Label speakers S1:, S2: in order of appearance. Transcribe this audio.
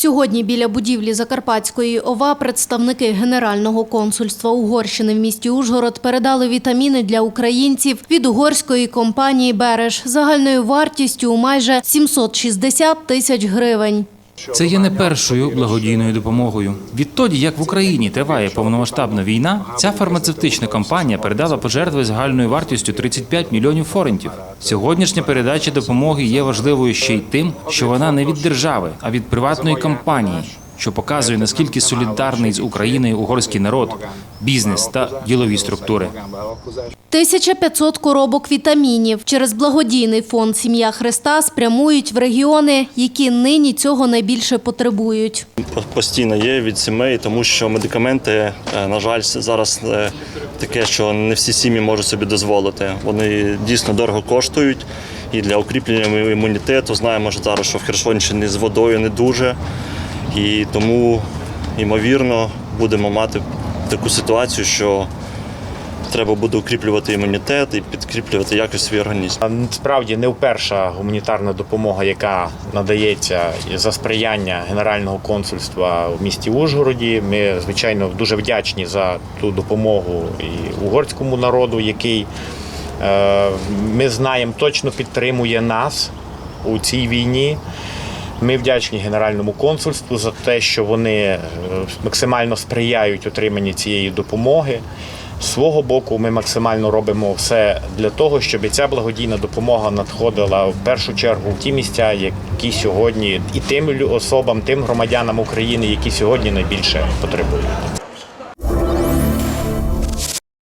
S1: Сьогодні біля будівлі Закарпатської ОВА представники Генерального консульства Угорщини в місті Ужгород передали вітаміни для українців від угорської компанії Береж загальною вартістю майже 760 тисяч гривень.
S2: Це є не першою благодійною допомогою. Відтоді, як в Україні триває повномасштабна війна, ця фармацевтична компанія передала пожертви загальною вартістю 35 мільйонів форентів. Сьогоднішня передача допомоги є важливою ще й тим, що вона не від держави, а від приватної компанії, що показує наскільки солідарний з Україною угорський народ, бізнес та ділові структури.
S1: 1500 коробок вітамінів через благодійний фонд «Сім'я Христа» спрямують в регіони, які нині цього найбільше потребують.
S3: Постійно є від сімей, тому що медикаменти, е, на жаль, зараз е, таке, що не всі сім'ї можуть собі дозволити. Вони дійсно дорого коштують. І для укріплення імунітету знаємо що зараз, що в Херсонщині з водою не дуже. І тому, ймовірно, будемо мати таку ситуацію, що треба буде укріплювати імунітет і підкріплювати якось свій організм.
S4: А Справді не вперша гуманітарна допомога, яка надається за сприяння Генерального консульства в місті Ужгороді. Ми, звичайно, дуже вдячні за ту допомогу і угорському народу, який е, ми знаємо точно підтримує нас у цій війні. Ми вдячні Генеральному консульству за те, що вони е, максимально сприяють отриманні цієї допомоги. З свого боку, ми максимально робимо все для того, щоб ця благодійна допомога надходила в першу чергу в ті місця, які сьогодні і тим особам, тим громадянам України, які сьогодні найбільше потребують.